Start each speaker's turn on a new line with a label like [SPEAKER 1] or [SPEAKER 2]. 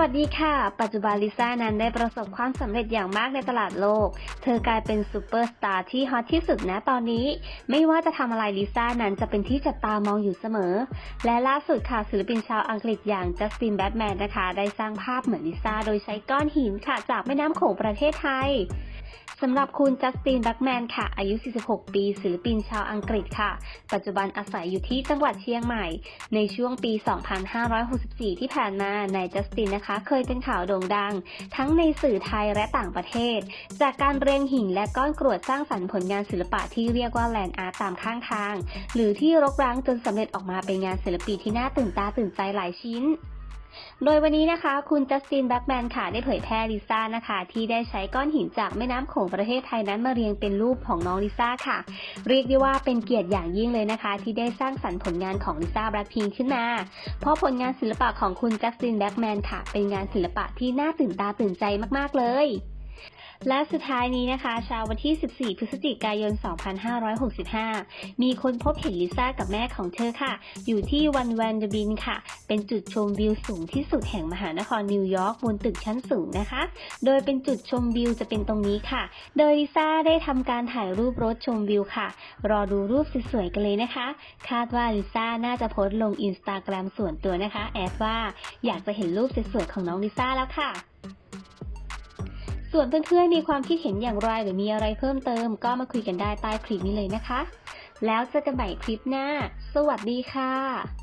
[SPEAKER 1] วัสดีค่ะ ปัจจุบันลิซ่านั้นได้ประสบความสำเร็จอย่างมากในตลาดโลก เธอกลายเป็นซูเปอร์สตาร์ที่ฮอตที่สุดนะตอนนี้ ไม่ว่าจะทำอะไรลิซ่านั้นจะเป็นที่จับตามองอยู่เสมอ และล่าสุดค่ะศิลปินชาวอังกฤษอย่างจัสตินแบทแมนนะคะ ได้สร้างภาพเหมือนลิซ่าโดยใช้ก้อนหินค่ะ จากแม่น้ำโขงประเทศไทยสำหรับคุณจัสตินแบ็กแมนค่ะ อายุ 46 ปี ศิลปินชาวอังกฤษค่ะ ปัจจุบันอาศัยอยู่ที่จังหวัดเชียงใหม่ ในช่วงปี 2564 ที่ผ่านมา นายจัสตินนะคะเคยเป็นข่าวโด่งดัง ทั้งในสื่อไทยและต่างประเทศ จากการเรียงหินและก้อนกรวดสร้างสรรค์ผลงานศิลปะที่เรียกว่าแลนด์อาร์ตตามข้างทาง หรือที่รกร้างจนสำเร็จออกมาเป็นงานศิลปีที่น่าตื่นตาตื่นใจหลายชิ้น โดยวันนี้นะคะ คุณจัสตินแบ็กแมนค่ะได้เผยแพร่ลิซ่านะคะ ที่ได้ใช้ก้อนหินจากแม่น้ำโขงประเทศไทยนั้นมาเรียงเป็นรูปของน้องลิซ่าค่ะ เรียกได้ว่าเป็นเกียรติอย่างยิ่งเลยนะคะ ที่ได้สร้างสรรค์ผลงานของลิซ่าแบล็คพิงขึ้นมา เพราะผลงานศิลปะของคุณจัสตินแบ็กแมนค่ะ เป็นงานศิลปะที่น่าตื่นตาตื่นใจมากๆเลย และสุดท้ายนี้นะคะเช้าวันที่ 14 พฤศจิกายน 2565 มีคนพบเห็นลิซ่ากับแม่ของเธอค่ะ อยู่ที่วันแวนเดบินค่ะ เป็นจุดชมวิวสูงที่สุดแห่งมหานครนิวยอร์กบนตึกชั้นสูงนะคะ โดยเป็นจุดชมวิวจะเป็นตรงนี้ค่ะ โดยลิซ่าได้ทำการถ่ายรูปรถชมวิวค่ะ รอดูรูปสวยๆกันเลยนะคะ คาดว่าลิซ่าน่าจะโพสต์ลงอินสตาแกรมส่วนตัวนะคะ แอดว่าอยากจะเห็นรูปสวยๆของน้องลิซ่าแล้วค่ะ ส่วนเพื่อนๆมีความคิดเห็นอย่างไรหรือมีอะไรเพิ่มเติม ก็มาคุยกันได้ใต้คลิปนี้เลยนะคะ แล้วเจอกันใหม่คลิปหน้า สวัสดีค่ะ